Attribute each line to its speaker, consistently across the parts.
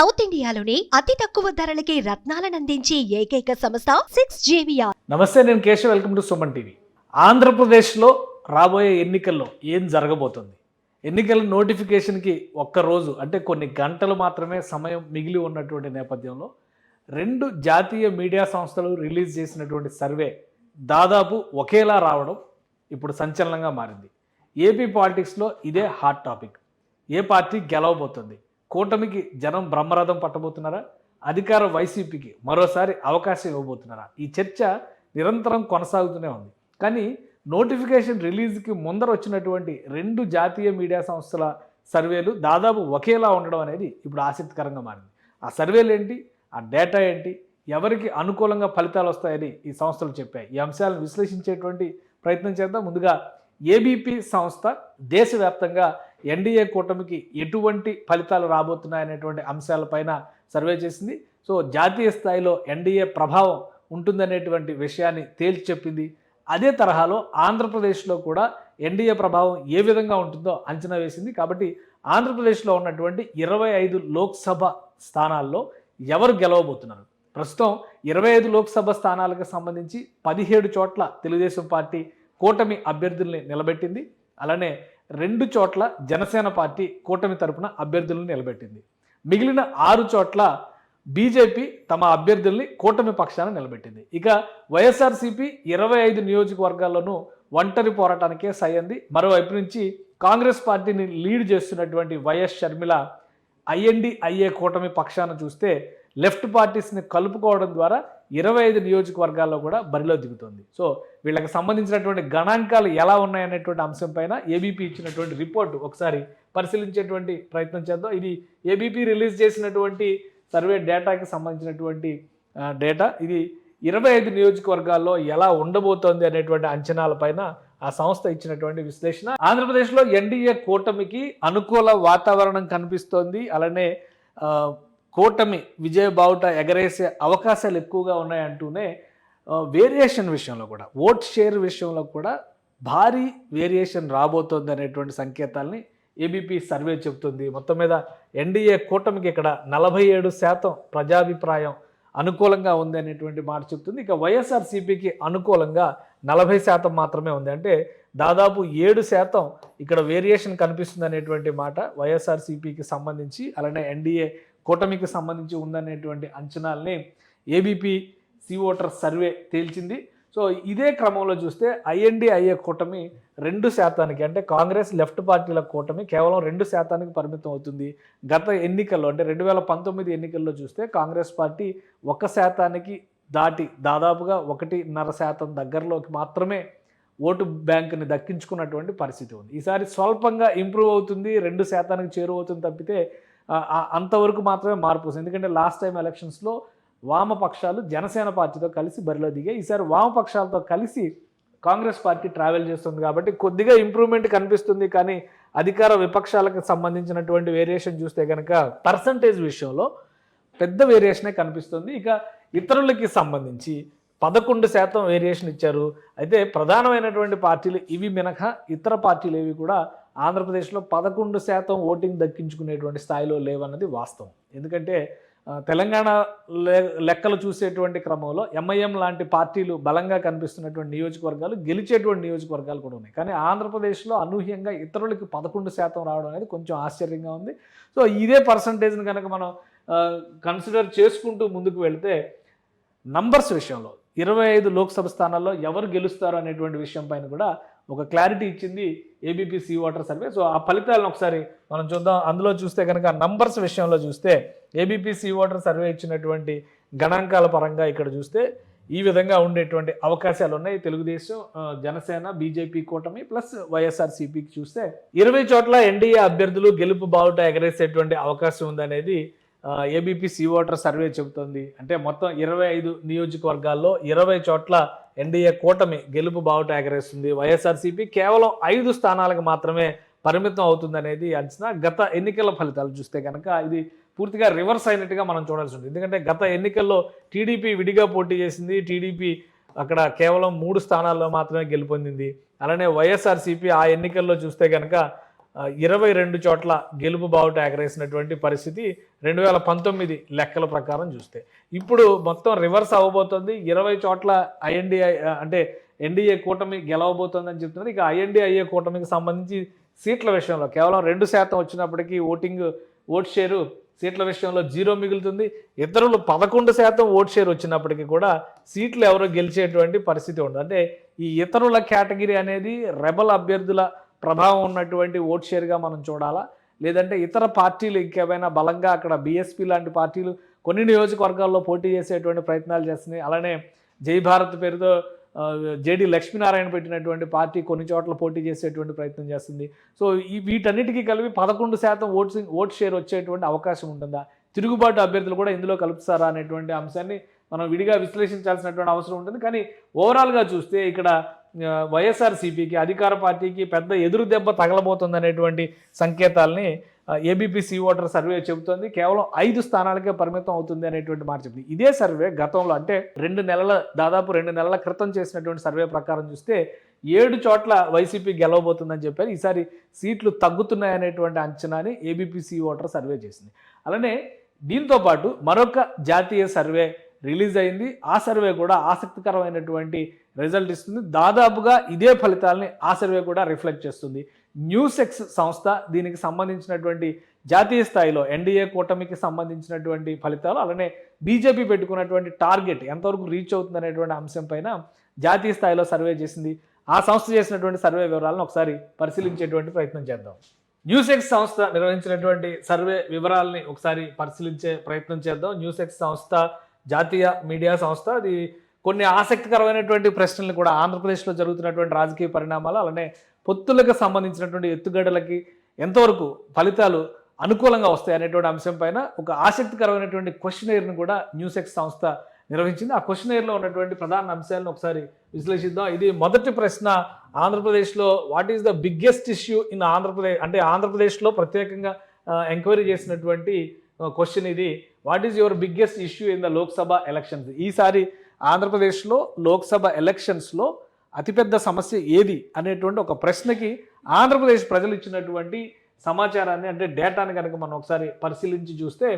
Speaker 1: South ఇండియాలోనే అతి తక్కువ ధరలకి రత్నాలనందించే ఏకైక సంస్థ సిక్స్ జేవియా
Speaker 2: నమస్తే నేను Keshav. Welcome to Suman TV. ఆంధ్రప్రదేశ్లో రాబోయే ఎన్నికల్లో ఏం జరగబోతుంది? ఎన్నికల నోటిఫికేషన్కి ఒక్క రోజు అంటే కొన్ని గంటలు మాత్రమే సమయం మిగిలి ఉన్నటువంటి నేపథ్యంలో రెండు జాతీయ మీడియా సంస్థలు రిలీజ్ చేసినటువంటి సర్వే దాదాపు ఒకేలా రావడం ఇప్పుడు సంచలనంగా మారింది. ఏపీ పాలిటిక్స్లో ఇదే హాట్ టాపిక్. ఏ పార్టీ గెలవబోతుంది? కూటమికి జనం బ్రహ్మరథం పట్టబోతున్నారా? అధికార వైసీపీకి మరోసారి అవకాశం ఇవ్వబోతున్నారా? ఈ చర్చ నిరంతరం కొనసాగుతూనే ఉంది. కానీ నోటిఫికేషన్ రిలీజ్కి ముందర వచ్చినటువంటి రెండు జాతీయ మీడియా సంస్థల సర్వేలు దాదాపు ఒకేలా ఉండడం అనేది ఇప్పుడు ఆసక్తికరంగా మారింది. ఆ సర్వేలు ఏంటి? ఆ డేటా ఏంటి? ఎవరికి అనుకూలంగా ఫలితాలు వస్తాయని ఈ సంస్థలు చెప్పాయి. ఈ అంశాలను విశ్లేషించేటువంటి ప్రయత్నం చేద్దాం. ముందుగా ఏబీపీ సంస్థ దేశవ్యాప్తంగా ఎన్డీఏ కూటమికి ఎటువంటి ఫలితాలు రాబోతున్నాయనేటువంటి అంశాలపైన సర్వే చేసింది. సో జాతీయ స్థాయిలో ఎన్డీఏ ప్రభావం ఉంటుందనేటువంటి విషయాన్ని తేల్చి చెప్పింది. అదే తరహాలో ఆంధ్రప్రదేశ్లో కూడా ఎన్డీఏ ప్రభావం ఏ విధంగా ఉంటుందో అంచనా వేసింది. కాబట్టి ఆంధ్రప్రదేశ్లో ఉన్నటువంటి ఇరవై ఐదు లోక్సభ స్థానాల్లో ఎవరు గెలవబోతున్నారు? ప్రస్తుతం ఇరవై ఐదు లోక్సభ స్థానాలకు సంబంధించి పదిహేడు చోట్ల తెలుగుదేశం పార్టీ కూటమి అభ్యర్థుల్ని నిలబెట్టింది. అలానే రెండు చోట్ల జనసేన పార్టీ కూటమి తరపున అభ్యర్థులను నిలబెట్టింది. మిగిలిన ఆరు చోట్ల బీజేపీ తమ అభ్యర్థుల్ని కూటమి పక్షాన నిలబెట్టింది. ఇక వైఎస్ఆర్సీపీ ఇరవై ఐదు నియోజకవర్గాల్లోనూ ఒంటరి పోరాటానికే సయ్యంది మరోవైపు నుంచి కాంగ్రెస్ పార్టీని లీడ్ చేస్తున్నటువంటి వైఎస్ షర్మిల ఐఎన్డి ఐఏ కూటమి పక్షాన చూస్తే లెఫ్ట్ పార్టీస్ని కలుపుకోవడం ద్వారా ఇరవై ఐదు నియోజకవర్గాల్లో కూడా బరిలో దిగుతుంది. సో వీళ్ళకి సంబంధించినటువంటి గణాంకాలు ఎలా ఉన్నాయనేటువంటి అంశం పైన ఏబీపీ ఇచ్చినటువంటి రిపోర్ట్ ఒకసారి పరిశీలించేటువంటి ప్రయత్నం చేద్దాం. ఇది ఏబీపీ రిలీజ్ చేసినటువంటి సర్వే డేటాకి సంబంధించినటువంటి డేటా. ఇది ఇరవై ఐదు నియోజకవర్గాల్లో ఎలా ఉండబోతోంది అనేటువంటి అంచనాలపైన ఆ సంస్థ ఇచ్చినటువంటి విశ్లేషణ. ఆంధ్రప్రదేశ్లో ఎన్డీఏ కూటమికి అనుకూల వాతావరణం కనిపిస్తోంది. అలానే కూటమి విజయ బావుట ఎగరేసే అవకాశాలు ఎక్కువగా ఉన్నాయంటూనే వేరియేషన్ విషయంలో కూడా ఓట్ షేర్ విషయంలో కూడా భారీ వేరియేషన్ రాబోతోంది అనేటువంటి సంకేతాల్ని ఏబీపీ సర్వే చెబుతుంది. మొత్తం మీద ఎన్డీఏ కూటమికి ఇక్కడ నలభై ఏడు శాతం ప్రజాభిప్రాయం అనుకూలంగా ఉంది అనేటువంటి మాట చెప్తుంది ఇక వైఎస్ఆర్సీపీకి అనుకూలంగా నలభై శాతం మాత్రమే ఉంది. అంటే దాదాపు ఏడు శాతం ఇక్కడ వేరియేషన్ కనిపిస్తుంది అనేటువంటి మాట వైఎస్ఆర్సీపీకి సంబంధించి అలానే ఎన్డీఏ కూటమికి సంబంధించి ఉందనేటువంటి అంచనాల్ని ఏబీపీ సి ఓటర్ సర్వే తేల్చింది. సో ఇదే క్రమంలో చూస్తే ఐఎన్డి అయ్యే కూటమి రెండు శాతానికి అంటే కాంగ్రెస్ లెఫ్ట్ పార్టీల కూటమి కేవలం రెండు శాతానికి పరిమితం అవుతుంది. గత ఎన్నికల్లో అంటే రెండు వేల పంతొమ్మిది ఎన్నికల్లో చూస్తే కాంగ్రెస్ పార్టీ ఒక శాతానికి దాటి దాదాపుగా ఒకటిన్నర శాతం దగ్గరలోకి మాత్రమే ఓటు బ్యాంకుని దక్కించుకున్నటువంటి పరిస్థితి ఉంది. ఈసారి స్వల్పంగా ఇంప్రూవ్ అవుతుంది రెండు శాతానికి చేరువవుతుంది తప్పితే అంతవరకు మాత్రమే మార్పు వస్తుంది. ఎందుకంటే లాస్ట్ టైం ఎలక్షన్స్లో వామపక్షాలు జనసేన పార్టీతో కలిసి బరిలో దిగాయి. ఈసారి వామపక్షాలతో కలిసి కాంగ్రెస్ పార్టీ ట్రావెల్ చేస్తుంది కాబట్టి కొద్దిగా ఇంప్రూవ్మెంట్ కనిపిస్తుంది. కానీ అధికార విపక్షాలకు సంబంధించినటువంటి వేరియేషన్ చూస్తే కనుక పర్సంటేజ్ విషయంలో పెద్ద వేరియేషనే కనిపిస్తుంది. ఇక ఇతరులకి సంబంధించి పదకొండు శాతం వేరియేషన్ ఇచ్చారు. అయితే ప్రధానమైనటువంటి పార్టీలు ఇవి మినహా ఇతర పార్టీలు ఏవి కూడా ఆంధ్రప్రదేశ్లో పదకొండు శాతం ఓటింగ్ దక్కించుకునేటువంటి స్థాయిలో లేవన్నది వాస్తవం. ఎందుకంటే తెలంగాణ లె- లెక్కలు చూసేటువంటి క్రమంలో ఎంఐఎం లాంటి పార్టీలు బలంగా కనిపిస్తున్నటువంటి నియోజకవర్గాలు గెలిచేటువంటి నియోజకవర్గాలు కూడా ఉన్నాయి. కానీ ఆంధ్రప్రదేశ్లో అనూహ్యంగా ఇతరులకి పదకొండు శాతం రావడం అనేది కొంచెం ఆశ్చర్యంగా ఉంది. సో ఇదే పర్సంటేజ్ని కనుక మనం కన్సిడర్ చేసుకుంటూ ముందుకు వెళితే నంబర్స్ విషయంలో ఇరవై ఐదు లోక్సభ స్థానాల్లో ఎవరు గెలుస్తారు అనేటువంటి విషయం పైన కూడా ఒక క్లారిటీ ఇచ్చింది ABP C voter survey so ఆ ఫలితాలను ఒకసారి మనం చూద్దాం. అందులో చూస్తే కనుక నంబర్స్ విషయంలో చూస్తే ఏబీపీ సీ వాటర్ సర్వే ఇచ్చినటువంటి గణాంకాల పరంగా ఇక్కడ చూస్తే ఈ విధంగా ఉండేటువంటి అవకాశాలు ఉన్నాయి. తెలుగుదేశం జనసేన బీజేపీ కూటమి ప్లస్ వైఎస్ఆర్సీపీకి చూస్తే ఇరవై చోట్ల ఎన్డీఏ అభ్యర్థులు గెలుపు బావుట ఎగరేసేటువంటి అవకాశం ఉందనేది ఏబీపీ సీ ఓటర్ సర్వే చెబుతోంది. అంటే మొత్తం ఇరవై ఐదు నియోజకవర్గాల్లో ఇరవై చోట్ల ఎన్డీఏ కూటమి గెలుపు బావుట ఎగరేస్తుంది. వైఎస్ఆర్సీపీ కేవలం ఐదు స్థానాలకు మాత్రమే పరిమితం అవుతుందనేది అంచనా. గత ఎన్నికల ఫలితాలు చూస్తే కనుక ఇది పూర్తిగా రివర్స్ అయినట్టుగా మనం చూడాల్సి ఉంటుంది. ఎందుకంటే గత ఎన్నికల్లో టీడీపీ విడిగా పోటీ చేసింది. టీడీపీ అక్కడ కేవలం మూడు స్థానాల్లో మాత్రమే గెలుపొందింది. అలానే వైఎస్ఆర్సీపీ ఆ ఎన్నికల్లో చూస్తే కనుక ఇరవై రెండు చోట్ల గెలుపు బావుట ఎగరేసినటువంటి పరిస్థితి రెండు వేల పంతొమ్మిది లెక్కల ప్రకారం చూస్తే. ఇప్పుడు మొత్తం రివర్స్ అవ్వబోతుంది. ఇరవై చోట్ల ఐఎన్డిఐ అంటే ఎన్డీఏ కూటమి గెలవబోతోందని చెప్తున్నారు. ఇక ఐఎన్డీఐఏ కూటమికి సంబంధించి సీట్ల విషయంలో కేవలం రెండు శాతం వచ్చినప్పటికీ ఓటింగ్ ఓట్ షేరు సీట్ల విషయంలో జీరో మిగులుతుంది. ఇతరులు పదకొండు శాతం ఓట్ షేర్ వచ్చినప్పటికీ కూడా సీట్లు ఎవరో గెలిచేటువంటి పరిస్థితి ఉండదు అంటే ఈ ఇతరుల కేటగిరీ అనేది రెబల్ అభ్యర్థుల ప్రభావం ఉన్నటువంటి ఓట్ షేర్గా మనం చూడాలా? లేదంటే ఇతర పార్టీలు ఇంకేమైనా బలంగా అక్కడ బీఎస్పీ లాంటి పార్టీలు కొన్ని నియోజకవర్గాల్లో పోటీ చేసేటువంటి ప్రయత్నాలు చేస్తున్నాయి. అలానే జై భారత్ పేరుతో ఆ, జేడి లక్ష్మీనారాయణ పెట్టినటువంటి పార్టీ కొన్ని చోట్ల పోటీ చేసేటువంటి ప్రయత్నం చేస్తుంది. సో ఈ వీటన్నిటికీ కలిపి పదకొండు శాతం ఓట్స్ ఓట్ షేర్ వచ్చేటువంటి అవకాశం ఉంటుందా? తిరుగుబాటు అభ్యర్థులు కూడా ఇందులో కలుపుతారా అనేటువంటి అంశాన్ని మనం విడిగా విశ్లేషించాల్సినటువంటి అవసరం ఉంటుంది. కానీ ఓవరాల్గా చూస్తే ఇక్కడ వైఎస్ఆర్సీపీకి అధికార పార్టీకి పెద్ద ఎదురు దెబ్బ తగలబోతుంది అనేటువంటి సంకేతాలని ఏబీపీ సి ఓటర్ సర్వే చెబుతోంది. కేవలం ఐదు స్థానాలకే పరిమితం అవుతుంది అనేటువంటి మాట చెప్పింది. ఇదే సర్వే గతంలో అంటే రెండు నెలల దాదాపు రెండు నెలల క్రితం చేసినటువంటి సర్వే ప్రకారం చూస్తే ఏడు చోట్ల వైసీపీ గెలవబోతుందని చెప్పారు. ఈసారి సీట్లు తగ్గుతున్నాయనేటువంటి అంచనాని ఏబీపీ సి ఓటర్ సర్వే చేసింది. అలానే దీంతో పాటు మరొక జాతీయ సర్వే రిలీజ్ అయింది. ఆ సర్వే కూడా ఆసక్తికరమైనటువంటి రిజల్ట్ ఇస్తుంది. దాదాపుగా ఇదే ఫలితాలని ఆ సర్వే కూడా రిఫ్లెక్ట్ చేస్తుంది. న్యూసెక్స్ సంస్థ దీనికి సంబంధించినటువంటి జాతీయ స్థాయిలో ఎన్డీఏ కూటమికి సంబంధించినటువంటి ఫలితాలు అలానే బీజేపీ పెట్టుకున్నటువంటి టార్గెట్ ఎంతవరకు రీచ్ అవుతుంది అనేటువంటి అంశం పైన జాతీయ స్థాయిలో సర్వే చేసింది. ఆ సంస్థ చేసినటువంటి సర్వే వివరాలను ఒకసారి పరిశీలించేటువంటి ప్రయత్నం చేద్దాం. న్యూసెక్స్ సంస్థ నిర్వహించినటువంటి సర్వే వివరాలని ఒకసారి పరిశీలించే ప్రయత్నం చేద్దాం. న్యూసెక్స్ సంస్థ జాతీయ మీడియా సంస్థ. అది కొన్ని ఆసక్తికరమైనటువంటి ప్రశ్నలు కూడా ఆంధ్రప్రదేశ్లో జరుగుతున్నటువంటి రాజకీయ పరిణామాలు అలానే పొత్తులకు సంబంధించినటువంటి ఎత్తుగడలకి ఎంతవరకు ఫలితాలు అనుకూలంగా వస్తాయి అనేటువంటి అంశం పైన ఒక ఆసక్తికరమైనటువంటి క్వశ్చనైర్ను కూడా న్యూసెక్స్ సంస్థ నిర్వహించింది. ఆ క్వశ్చనైర్లో ఉన్నటువంటి ప్రధాన అంశాలను ఒకసారి విశ్లేషిద్దాం. ఇది మొదటి ప్రశ్న ఆంధ్రప్రదేశ్లో what is the biggest issue in Andhra Pradesh అంటే ఆంధ్రప్రదేశ్లో ప్రత్యేకంగా ఎంక్వైరీ చేసినటువంటి క్వశ్చన్ ఇది. What is your biggest issue in the Lok Sabha elections ఈసారి ఆంధ్రప్రదేశ్లో లోక్సభ ఎలక్షన్స్లో అతిపెద్ద సమస్య ఏది అనేటువంటి ఒక ప్రశ్నకి ఆంధ్రప్రదేశ్ ప్రజలు ఇచ్చినటువంటి సమాచారాన్ని అంటే డేటాని కనుక మనం ఒకసారి పరిశీలించి చూస్తే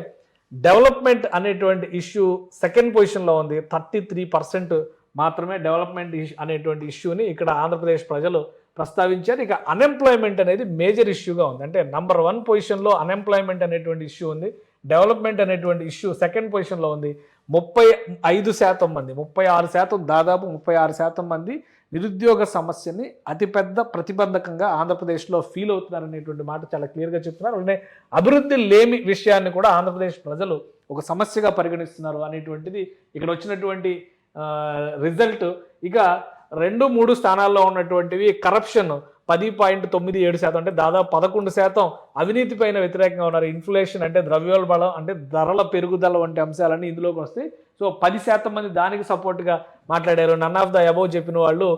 Speaker 2: డెవలప్మెంట్ అనేటువంటి ఇష్యూ సెకండ్ పొజిషన్లో ఉంది. థర్టీ త్రీ పర్సెంట్ మాత్రమే డెవలప్మెంట్ ఇష్యూ అనేటువంటి ఇష్యూని ఇక్కడ ఆంధ్రప్రదేశ్ ప్రజలు ప్రస్తావించారు. ఇక అన్ఎంప్లాయ్మెంట్ అనేది మేజర్ ఇష్యూగా ఉంది. అంటే నంబర్ వన్ పొజిషన్లో అన్ఎంప్లాయ్మెంట్ అనేటువంటి ఇష్యూ ఉంది. డెవలప్మెంట్ అనేటువంటి ఇష్యూ సెకండ్ పొజిషన్లో ఉంది. ముప్పై ఐదు శాతం మంది ముప్పై ఆరు శాతం దాదాపు ముప్పై ఆరు శాతం మంది నిరుద్యోగ సమస్యని అతిపెద్ద ప్రతిబంధకంగా ఆంధ్రప్రదేశ్లో ఫీల్ అవుతున్నారు అనేటువంటి మాట చాలా క్లియర్గా చెప్తున్నారు. అలానే అభివృద్ధి లేమి విషయాన్ని కూడా ఆంధ్రప్రదేశ్ ప్రజలు ఒక సమస్యగా పరిగణిస్తున్నారు అనేటువంటిది ఇక్కడ వచ్చినటువంటి రిజల్ట్ ఇక రెండు మూడు స్థానాల్లో ఉన్నటువంటివి కరప్షన్ పది పాయింట్ తొమ్మిది ఏడు శాతం అంటే దాదాపు పదకొండు శాతం అవినీతి పైన వ్యతిరేకంగా ఉన్నారు. ఇన్ఫ్లేషన్ అంటే ద్రవ్యోల్బణం అంటే ధరల పెరుగుదల వంటి అంశాలన్నీ ఇందులోకి వస్తాయి. సో పది శాతం మంది దానికి సపోర్ట్గా మాట్లాడారు. నన్ ఆఫ్ ద అబౌవ్ చెప్పిన వాళ్ళు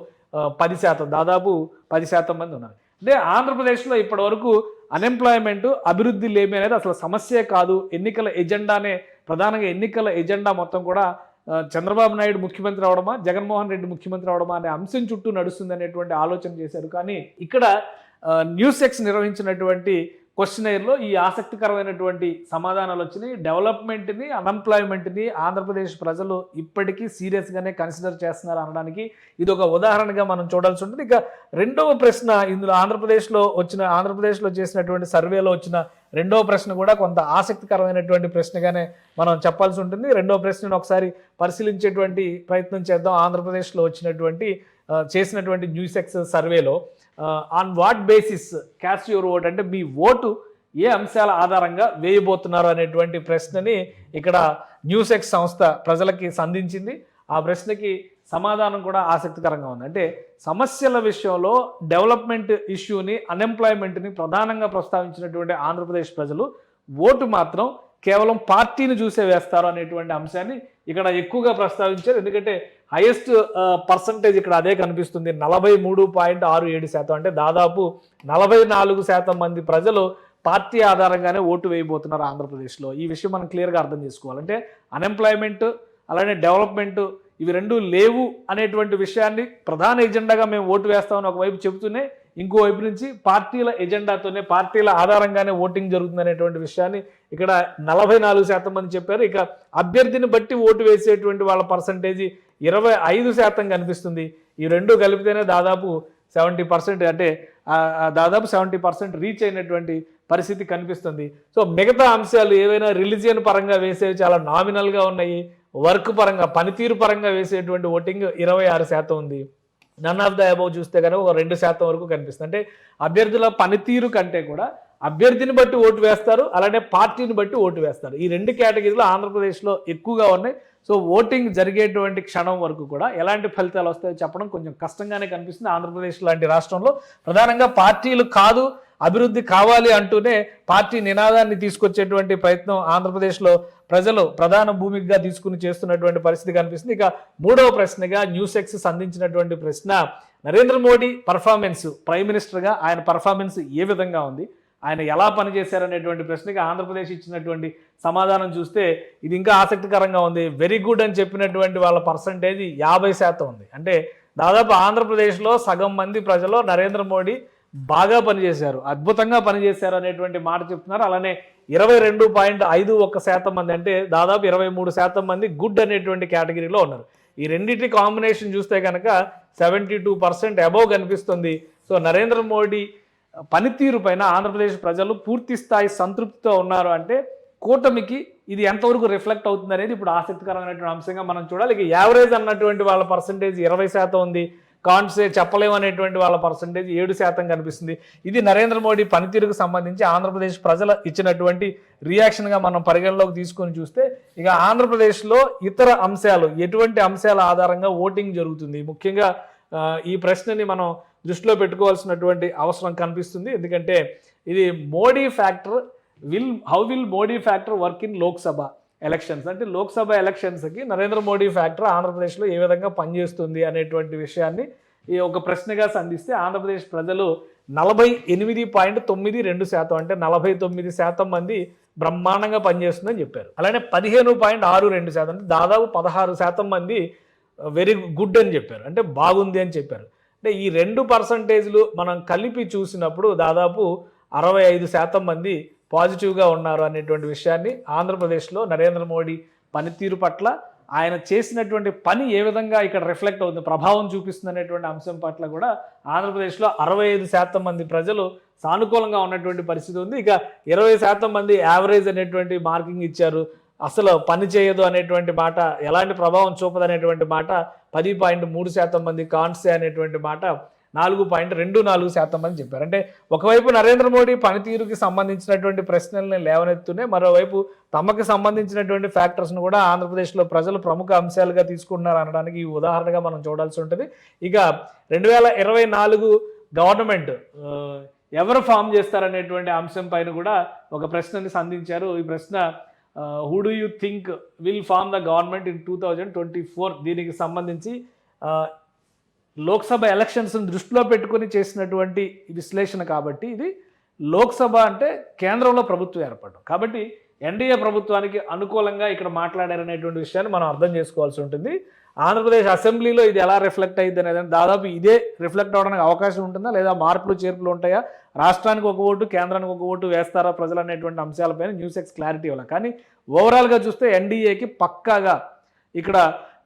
Speaker 2: పది శాతం దాదాపు పది శాతం మంది ఉన్నారు. అంటే ఆంధ్రప్రదేశ్లో ఇప్పటి వరకు అన్ఎంప్లాయ్మెంట్ అభివృద్ధి లేమి అనేది అసలు సమస్యే కాదు. ఎన్నికల ఎజెండానే ప్రధానంగా ఎన్నికల ఎజెండా మొత్తం కూడా చంద్రబాబు నాయుడు ముఖ్యమంత్రి అవడమా జగన్మోహన్ రెడ్డి ముఖ్యమంత్రి అవడమా అనే అంశం చుట్టూ నడుస్తుంది అనేటువంటి ఆలోచన చేశారు. కానీ ఇక్కడ న్యూస్ ఎక్స్ నిర్వహించినటువంటి క్వశ్చనైర్లో ఈ ఆసక్తికరమైనటువంటి సమాధానాలు వచ్చినాయి. డెవలప్మెంట్ని అన్ఎంప్లాయ్మెంట్ని ఆంధ్రప్రదేశ్ ప్రజలు ఇప్పటికీ సీరియస్గానే కన్సిడర్ చేస్తున్నారు అనడానికి ఇది ఒక ఉదాహరణగా మనం చూడాల్సి ఉంటుంది. ఇక రెండవ ప్రశ్న ఇందులో ఆంధ్రప్రదేశ్లో వచ్చిన ఆంధ్రప్రదేశ్లో చేసినటువంటి సర్వేలో వచ్చిన రెండవ ప్రశ్న కూడా కొంత ఆసక్తికరమైనటువంటి ప్రశ్నగానే మనం చెప్పాల్సి ఉంటుంది. రెండవ ప్రశ్నను ఒకసారి పరిశీలించేటువంటి ప్రయత్నం చేద్దాం. ఆంధ్రప్రదేశ్లో వచ్చినటువంటి చేసినటువంటి న్యూస్ ఎక్స్ సర్వేలో on what basis cast your vote అంటే మీ ఓటు ఏ అంశాల ఆధారంగా వేయబోతున్నారు అనేటువంటి ప్రశ్నని ఇక్కడ న్యూసెక్స్ సంస్థ ప్రజలకి సంధించింది. ఆ ప్రశ్నకి సమాధానం కూడా ఆసక్తికరంగా ఉంది. అంటే సమస్యల విషయంలో డెవలప్మెంట్ ఇష్యూని అన్ఎంప్లాయ్మెంట్ని ప్రధానంగా ప్రస్తావించినటువంటి ఆంధ్రప్రదేశ్ ప్రజలు ఓటు మాత్రం కేవలం పార్టీని చూసే వేస్తారు అనేటువంటి అంశాన్ని ఇక్కడ ఎక్కువగా ప్రస్తావించారు. ఎందుకంటే హైయెస్ట్ పర్సంటేజ్ ఇక్కడ అదే కనిపిస్తుంది. నలభై మూడు పాయింట్ ఆరు ఏడు శాతం. అంటే దాదాపు నలభై నాలుగు శాతం మంది ప్రజలు పార్టీ ఆధారంగానే ఓటు వేయబోతున్నారు ఆంధ్రప్రదేశ్లో. ఈ విషయం మనం క్లియర్గా అర్థం చేసుకోవాలంటే అన్ఎంప్లాయ్మెంట్ అలానే డెవలప్మెంట్ ఇవి రెండు లేవు అనేటువంటి విషయాన్ని ప్రధాన ఎజెండాగా మేము ఓటు వేస్తామని ఒకవైపు చెబుతూనే ఇంకోవైపు నుంచి పార్టీల ఎజెండాతోనే పార్టీల ఆధారంగానే ఓటింగ్ జరుగుతుంది అనేటువంటి విషయాన్ని ఇక్కడ నలభై నాలుగు శాతం మంది చెప్పారు. ఇక అభ్యర్థిని బట్టి ఓటు వేసేటువంటి వాళ్ళ పర్సంటేజీ ఇరవై ఐదు శాతం కనిపిస్తుంది. ఈ రెండు కలిపితేనే దాదాపు సెవెంటీ పర్సెంట్ అంటే దాదాపు సెవెంటీ పర్సెంట్ రీచ్ అయినటువంటి పరిస్థితి కనిపిస్తుంది. సో మిగతా అంశాలు ఏవైనా రిలీజియన్ పరంగా వేసేవి చాలా నామినల్గా ఉన్నాయి వర్క్ పరంగా పనితీరు పరంగా వేసేటువంటి ఓటింగ్ ఇరవై ఆరు శాతం ఉంది. నన్ ఆఫ్ ద అబౌవ్ చూస్తే కనుక ఒక రెండు శాతం వరకు కనిపిస్తుంది. అంటే అభ్యర్థుల పనితీరు కంటే కూడా అభ్యర్థిని బట్టి ఓటు వేస్తారు అలానే పార్టీని బట్టి ఓటు వేస్తారు. ఈ రెండు కేటగిరీలు ఆంధ్రప్రదేశ్లో ఎక్కువగా ఉన్నాయి. సో ఓటింగ్ జరిగేటువంటి క్షణం వరకు కూడా ఎలాంటి ఫలితాలు వస్తాయో చెప్పడం కొంచెం కష్టంగానే కనిపిస్తుంది. ఆంధ్రప్రదేశ్ లాంటి రాష్ట్రంలో ప్రధానంగా పార్టీలు కాదు అభివృద్ధి కావాలి అంటూనే పార్టీ నినాదాన్ని తీసుకొచ్చేటువంటి ప్రయత్నం ఆంధ్రప్రదేశ్లో ప్రజలు ప్రధాన భూమికగా తీసుకుని చేస్తున్నటువంటి పరిస్థితి కనిపిస్తుంది. ఇక మూడవ ప్రశ్నగా న్యూస్ ఎక్స్ అందించినటువంటి ప్రశ్న నరేంద్ర మోడీ పర్ఫార్మెన్స్ ప్రైమ్ మినిస్టర్గా ఆయన పర్ఫార్మెన్స్ ఏ విధంగా ఉంది? ఆయన ఎలా పనిచేశారనేటువంటి ప్రశ్నకి ఆంధ్రప్రదేశ్ ఇచ్చినటువంటి సమాధానం చూస్తే ఇది ఇంకా ఆసక్తికరంగా ఉంది. వెరీ గుడ్ అని చెప్పినటువంటి వాళ్ళ పర్సంటేజ్ యాభై శాతం ఉంది. అంటే దాదాపు ఆంధ్రప్రదేశ్లో సగం మంది ప్రజలు నరేంద్ర మోడీ బాగా పనిచేశారు అద్భుతంగా పనిచేశారు అనేటువంటి మాట చెప్తున్నారు. అలానే ఇరవై రెండు పాయింట్ ఐదు ఒక్క శాతం మంది అంటే దాదాపు ఇరవై మూడు శాతం మంది గుడ్ అనేటువంటి కేటగిరీలో ఉన్నారు. ఈ రెండింటి కాంబినేషన్ చూస్తే కనుక సెవెంటీ టూ పర్సెంట్ అబౌవ్ కనిపిస్తుంది. సో నరేంద్ర మోడీ పనితీరు పైన ఆంధ్రప్రదేశ్ ప్రజలు పూర్తి స్థాయి సంతృప్తితో ఉన్నారు అంటే కూటమికి ఇది ఎంతవరకు రిఫ్లెక్ట్ అవుతుంది అనేది ఇప్పుడు ఆసక్తికరమైనటువంటి అంశంగా మనం చూడాలి. ఇక యావరేజ్ అన్నటువంటి వాళ్ళ పర్సంటేజ్ ఇరవై శాతం ఉంది. కాన్సే చెప్పలేము అనేటువంటి వాళ్ళ పర్సంటేజ్ ఏడు శాతం కనిపిస్తుంది. ఇది నరేంద్ర మోడీ పనితీరుకు సంబంధించి ఆంధ్రప్రదేశ్ ప్రజల ఇచ్చినటువంటి రియాక్షన్గా మనం పరిగణలోకి తీసుకొని చూస్తే ఇక ఆంధ్రప్రదేశ్లో ఇతర అంశాలు ఎటువంటి అంశాల ఆధారంగా ఓటింగ్ జరుగుతుంది? ముఖ్యంగా ఈ ప్రశ్నని మనం దృష్టిలో పెట్టుకోవాల్సినటువంటి అవసరం కనిపిస్తుంది. ఎందుకంటే ఇది Modi factor will how will Modi factor work in Lok Sabha? Elections అంటే లోక్సభ ఎలక్షన్స్కి నరేంద్ర మోడీ ఫ్యాక్టర్ ఆంధ్రప్రదేశ్లో ఏ విధంగా పనిచేస్తుంది అనేటువంటి విషయాన్ని ఈ ఒక ప్రశ్నగా సంధిస్తే ఆంధ్రప్రదేశ్ ప్రజలు నలభై ఎనిమిది పాయింట్ తొమ్మిది రెండు శాతం అంటే నలభై తొమ్మిది శాతం మంది బ్రహ్మాండంగా పనిచేస్తుందని చెప్పారు. అలానే పదిహేను పాయింట్ ఆరు రెండు శాతం అంటే దాదాపు పదహారు శాతం మంది uh, వెరీ గుడ్ అని చెప్పారు. అంటే బాగుంది అని చెప్పారు. అంటే ఈ రెండు పర్సంటేజ్లు మనం కలిపి చూసినప్పుడు దాదాపు అరవై ఐదు శాతం మంది పాజిటివ్గా ఉన్నారు అనేటువంటి విషయాన్ని ఆంధ్రప్రదేశ్లో నరేంద్ర మోడీ పనితీరు పట్ల ఆయన చేసినటువంటి పని ఏ విధంగా ఇక్కడ రిఫ్లెక్ట్ అవుతుంది ప్రభావం చూపిస్తుంది అనేటువంటి అంశం పట్ల కూడా ఆంధ్రప్రదేశ్లో అరవై ఐదు శాతం మంది ప్రజలు సానుకూలంగా ఉన్నటువంటి పరిస్థితి ఉంది. ఇక ఇరవై శాతం మంది యావరేజ్ అనేటువంటి మార్కింగ్ ఇచ్చారు. అసలు పని చేయదు అనేటువంటి మాట ఎలాంటి ప్రభావం చూపదు అనేటువంటి మాట పది పాయింట్ మూడు శాతం మంది కాన్సే అనేటువంటి మాట నాలుగు పాయింట్ రెండు నాలుగు శాతం అని చెప్పారు. అంటే ఒకవైపు నరేంద్ర మోడీ పనితీరుకి సంబంధించినటువంటి ప్రశ్నల్ని లేవనెత్తూనే మరోవైపు తమకు సంబంధించినటువంటి ఫ్యాక్టర్స్ను కూడా ఆంధ్రప్రదేశ్లో ప్రజలు ప్రముఖ అంశాలుగా తీసుకుంటున్నారు అనడానికి ఈ ఉదాహరణగా మనం చూడాల్సి ఉంటుంది. ఇక రెండు వేల ఇరవై నాలుగు గవర్నమెంట్ ఎవరు ఫామ్ చేస్తారనేటువంటి అంశం పైన కూడా ఒక ప్రశ్నని సంధించారు. ఈ ప్రశ్న who do you think will form the government in two thousand twenty four దీనికి సంబంధించి లోక్సభ ఎలక్షన్స్ని దృష్టిలో పెట్టుకొని చేసినటువంటి విశ్లేషణ కాబట్టి ఇది లోక్సభ అంటే కేంద్రంలో ప్రభుత్వం ఏర్పడడం. కాబట్టి ఎన్డీఏ ప్రభుత్వానికి అనుకూలంగా ఇక్కడ మాట్లాడారనేటువంటి విషయాన్ని మనం అర్థం చేసుకోవాల్సి ఉంటుంది. ఆంధ్రప్రదేశ్ అసెంబ్లీలో ఇది ఎలా రిఫ్లెక్ట్ అయ్యింది అనేది దాదాపు ఇదే రిఫ్లెక్ట్ అవడానికి అవకాశం ఉంటుందా లేదా మార్పులు చేర్పులు ఉంటాయా? రాష్ట్రానికి ఒక ఓటు కేంద్రానికి ఒక ఓటు వేస్తారా ప్రజలు అనేటువంటి అంశాలపైన న్యూస్ ఎక్స్ క్లారిటీ ఇవ్వాలి కానీ ఓవరాల్గా చూస్తే ఎన్డీఏకి పక్కాగా ఇక్కడ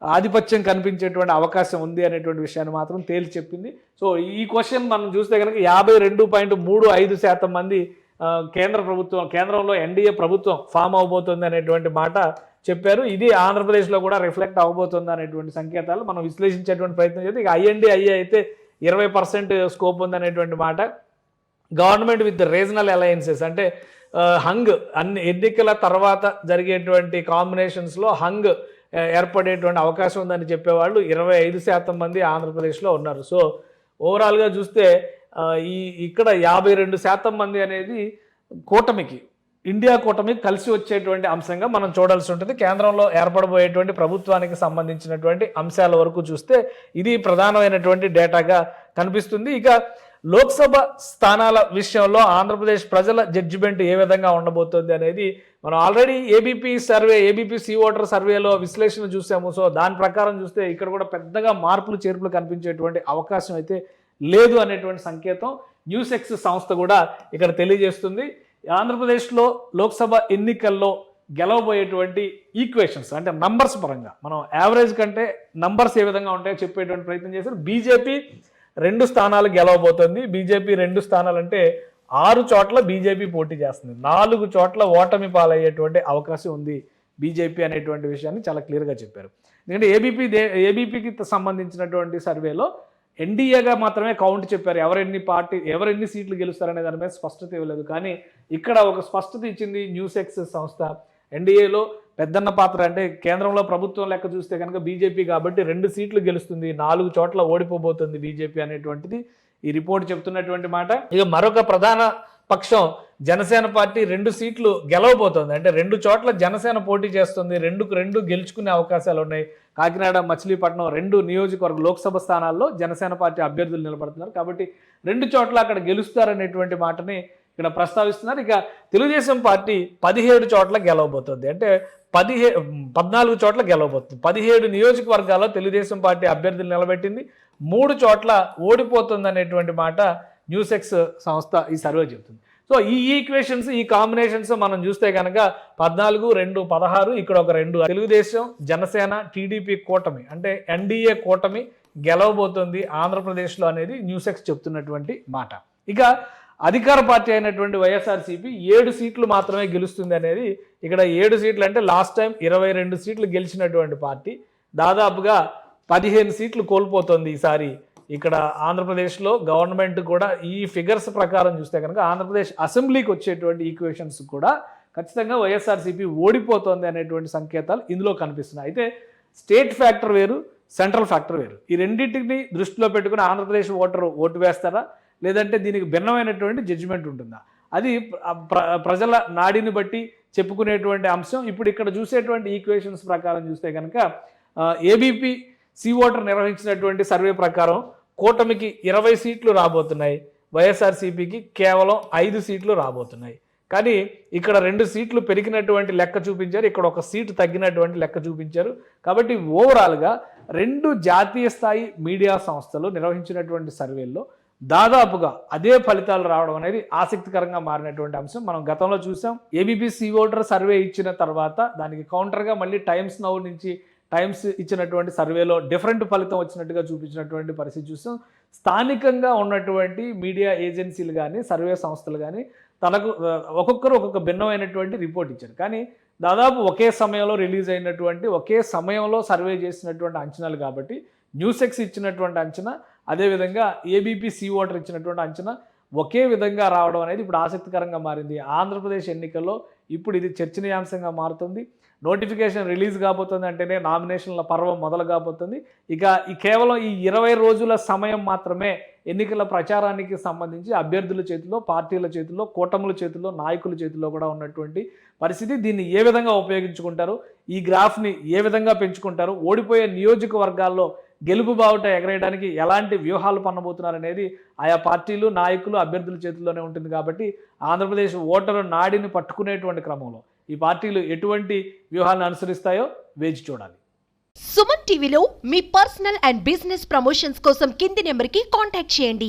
Speaker 2: ఆధిపత్యం కనిపించేటువంటి అవకాశం ఉంది అనేటువంటి విషయాన్ని మాత్రం తేల్చి చెప్పింది. సో ఈ క్వశ్చన్ మనం చూస్తే కనుక యాభై రెండు పాయింట్ మూడు ఐదు శాతం మంది కేంద్ర ప్రభుత్వం కేంద్రంలో ఎన్డీఏ ప్రభుత్వం ఫామ్ అవబోతుంది అనేటువంటి మాట చెప్పారు. ఇది ఆంధ్రప్రదేశ్లో కూడా రిఫ్లెక్ట్ అవబోతుంది అనేటువంటి సంకేతాలు మనం విశ్లేషించేటువంటి ప్రయత్నం చేస్తే ఇక ఐఎన్డీ ఐఏ అయితే ఇరవై పర్సెంట్ స్కోప్ ఉంది అనేటువంటి మాట. గవర్నమెంట్ విత్ రీజనల్ అలయన్సెస్ అంటే హంగ్ అన్ని ఎన్నికల తర్వాత జరిగేటువంటి కాంబినేషన్స్లో హంగ్ ఏర్పడేటువంటి అవకాశం ఉందని చెప్పేవాళ్ళు ఇరవై ఐదు శాతం మంది ఆంధ్రప్రదేశ్లో ఉన్నారు. సో ఓవరాల్గా చూస్తే ఈ ఇక్కడ యాభై రెండు శాతం మంది అనేది కూటమికి ఇండియా కూటమికి కలిసి వచ్చేటువంటి అంశంగా మనం చూడాల్సి ఉంటుంది. కేంద్రంలో ఏర్పడబోయేటువంటి ప్రభుత్వానికి సంబంధించినటువంటి అంశాల వరకు చూస్తే ఇది ప్రధానమైనటువంటి డేటాగా కనిపిస్తుంది. ఇక లోక్సభ స్థానాల విషయంలో ఆంధ్రప్రదేశ్ ప్రజల జడ్జిమెంట్ ఏ విధంగా ఉండబోతోంది అనేది మనం already ABP survey ABP C voter సర్వేలో విశ్లేషణ చూసాము. సో దాని ప్రకారం చూస్తే ఇక్కడ కూడా పెద్దగా మార్పులు చేర్పులు కనిపించేటువంటి అవకాశం అయితే లేదు అనేటువంటి సంకేతం న్యూస్ ఎక్స్ సంస్థ కూడా ఇక్కడ తెలియజేస్తుంది. ఆంధ్రప్రదేశ్లో లోక్సభ ఎన్నికల్లో గెలవబోయేటువంటి ఈక్వేషన్స్ అంటే నంబర్స్ పరంగా మనం యావరేజ్ కంటే నంబర్స్ ఏ విధంగా ఉంటాయో చెప్పేటువంటి ప్రయత్నం చేశారు. బీజేపీ రెండు స్థానాలు గెలవబోతోంది. బీజేపీ రెండు స్థానాలు అంటే ఆరు చోట్ల బీజేపీ పోటీ చేస్తుంది. నాలుగు చోట్ల ఓటమి పాలయ్యేటువంటి అవకాశం ఉంది బీజేపీ అనేటువంటి విషయాన్ని చాలా క్లియర్గా చెప్పారు. ఎందుకంటే ఏబీపీ దే ఏబీపీకి సంబంధించినటువంటి సర్వేలో ఎన్డీఏగా మాత్రమే కౌంట్ చెప్పారు. ఎవరెన్ని పార్టీ ఎవరెన్ని సీట్లు గెలుస్తారనే దాని మీద స్పష్టత ఇవ్వలేదు. కానీ ఇక్కడ ఒక స్పష్టత ఇచ్చింది న్యూస్ ఎక్సెస్ సంస్థ. ఎన్డీఏలో పెద్దన్న పాత్ర అంటే కేంద్రంలో ప్రభుత్వం లెక్క చూస్తే కనుక బీజేపీ కాబట్టి రెండు సీట్లు గెలుస్తుంది నాలుగు చోట్ల ఓడిపోబోతుంది బీజేపీ అనేటువంటిది ఈ రిపోర్ట్ చెప్తున్నటువంటి మాట. ఇక మరొక ప్రధాన పక్షం జనసేన పార్టీ రెండు సీట్లు గెలవబోతోంది. అంటే రెండు చోట్ల జనసేన పోటీ చేస్తుంది రెండుకు రెండు గెలుచుకునే అవకాశాలు ఉన్నాయి. కాకినాడ మచిలీపట్నం రెండు నియోజకవర్గ లోక్సభ స్థానాల్లో జనసేన పార్టీ అభ్యర్థులు నిలబడుతున్నారు. కాబట్టి రెండు చోట్ల అక్కడ గెలుస్తారనేటువంటి మాటని ఇక్కడ ప్రస్తావిస్తున్నారు. ఇక తెలుగుదేశం పార్టీ పదిహేడు చోట్ల గెలవబోతుంది. అంటే పదిహే పద్నాలుగు చోట్ల గెలవబోతుంది. పదిహేడు నియోజకవర్గాల్లో తెలుగుదేశం పార్టీ అభ్యర్థులు నిలబెట్టింది. మూడు చోట్ల ఓడిపోతుంది అనేటువంటి మాట న్యూస్ ఎక్స్ సంస్థ ఈ సర్వే చెబుతుంది. సో ఈ ఈక్వేషన్స్ ఈ కాంబినేషన్స్ మనం చూస్తే కనుక పద్నాలుగు రెండు పదహారు ఇక్కడ ఒక రెండు. తెలుగుదేశం జనసేన టీడీపీ కూటమి అంటే ఎన్డీఏ కూటమి గెలవబోతుంది ఆంధ్రప్రదేశ్లో అనేది న్యూసెక్స్ చెప్తున్నటువంటి మాట. ఇక అధికార పార్టీ అయినటువంటి వైఎస్ఆర్సీపీ ఏడు సీట్లు మాత్రమే గెలుస్తుంది అనేది ఇక్కడ ఏడు సీట్లు అంటే లాస్ట్ టైం ఇరవై రెండు సీట్లు గెలిచినటువంటి పార్టీ. దాదాపుగా పదిహేను సీట్లు కోల్పోతుంది ఈసారి ఇక్కడ ఆంధ్రప్రదేశ్లో గవర్నమెంట్ కూడా ఈ ఫిగర్స్ ప్రకారం చూస్తే కనుక ఆంధ్రప్రదేశ్ అసెంబ్లీకి వచ్చేటువంటి ఈక్వేషన్స్ కూడా ఖచ్చితంగా వైఎస్ఆర్సీపీ ఓడిపోతోంది అనేటువంటి సంకేతాలు ఇందులో కనిపిస్తున్నాయి. అయితే స్టేట్ ఫ్యాక్టర్ వేరు సెంట్రల్ ఫ్యాక్టర్ వేరు. ఈ రెండింటిని దృష్టిలో పెట్టుకుని ఆంధ్రప్రదేశ్ ఓటరు ఓటు వేస్తారా? లేదంటే దీనికి భిన్నమైనటువంటి జడ్జిమెంట్ ఉంటుందా? అది ప్ర- ప్రజల నాడిని బట్టి చెప్పుకునేటువంటి అంశం. ఇప్పుడు ఇక్కడ చూసేటువంటి ఈక్వేషన్స్ ప్రకారం చూస్తే కనుక ఏబీపీ సి ఓటర్ నిర్వహించినటువంటి సర్వే ప్రకారం కూటమికి ఇరవై సీట్లు రాబోతున్నాయి. వైఎస్ఆర్సీపీకి కేవలం ఐదు సీట్లు రాబోతున్నాయి. కానీ ఇక్కడ రెండు సీట్లు పెరిగినటువంటి లెక్క చూపించారు. ఇక్కడ ఒక సీటు తగ్గినటువంటి లెక్క చూపించారు. కాబట్టి ఓవరాల్గా రెండు జాతీయ స్థాయి మీడియా సంస్థలు నిర్వహించినటువంటి సర్వేల్లో దాదాపుగా అదే ఫలితాలు రావడం అనేది ఆసక్తికరంగా మారినటువంటి అంశం. మనం గతంలో చూసాం ఏబీపీ సి ఓటర్ సర్వే ఇచ్చిన తర్వాత దానికి కౌంటర్గా మళ్ళీ టైమ్స్ నౌ నుంచి టైమ్స్ ఇచ్చినటువంటి సర్వేలో డిఫరెంట్ ఫలితం వచ్చినట్టుగా చూపించినటువంటి పరిస్థితి చూసాం. స్థానికంగా ఉన్నటువంటి మీడియా ఏజెన్సీలు కానీ సర్వే సంస్థలు కానీ తనకు ఒక్కొక్కరు ఒక్కొక్క భిన్నమైనటువంటి రిపోర్ట్ ఇచ్చారు. కానీ దాదాపు ఒకే సమయంలో రిలీజ్ అయినటువంటి ఒకే సమయంలో సర్వే చేసినటువంటి అంచనాలు కాబట్టి న్యూసెక్స్ ఇచ్చినటువంటి అంచనా అదేవిధంగా ఏబీపీ సీ ఓటర్ ఇచ్చినటువంటి అంచనా ఒకే విధంగా రావడం అనేది ఇప్పుడు ఆసక్తికరంగా మారింది. ఆంధ్రప్రదేశ్ ఎన్నికల్లో ఇప్పుడు ఇది చర్చనీయాంశంగా మారుతుంది. నోటిఫికేషన్ రిలీజ్ కాబోతుంది అంటేనే నామినేషన్ల పర్వం మొదలు కాబోతుంది. ఇక ఈ కేవలం ఈ ఇరవై రోజుల సమయం మాత్రమే ఎన్నికల ప్రచారానికి సంబంధించి అభ్యర్థుల చేతిలో పార్టీల చేతిలో కూటముల చేతిలో నాయకుల చేతిలో కూడా ఉన్నటువంటి పరిస్థితి దీన్ని ఏ విధంగా ఉపయోగించుకుంటారు? ఈ గ్రాఫ్ని ఏ విధంగా పెంచుకుంటారు? ఓడిపోయే నియోజకవర్గాల్లో గెలుపు బావుట ఎగరేయడానికి ఎలాంటి వ్యూహాలు పన్నబోతున్నారు అనేది ఆయా పార్టీలు నాయకులు అభ్యర్థుల చేతుల్లోనే ఉంటుంది కాబట్టి ఆంధ్రప్రదేశ్ ఓటరు నాడిని పట్టుకునేటువంటి క్రమంలో ఈ పార్టీలు ఎటువంటి వ్యూహాలను అనుసరిస్తాయో వేచి చూడాలి.
Speaker 1: సుమన్ టీవీలో మీ పర్సనల్ అండ్ బిజినెస్ ప్రమోషన్స్ కోసం కింది నెంబర్కి కాంటాక్ట్ చేయండి.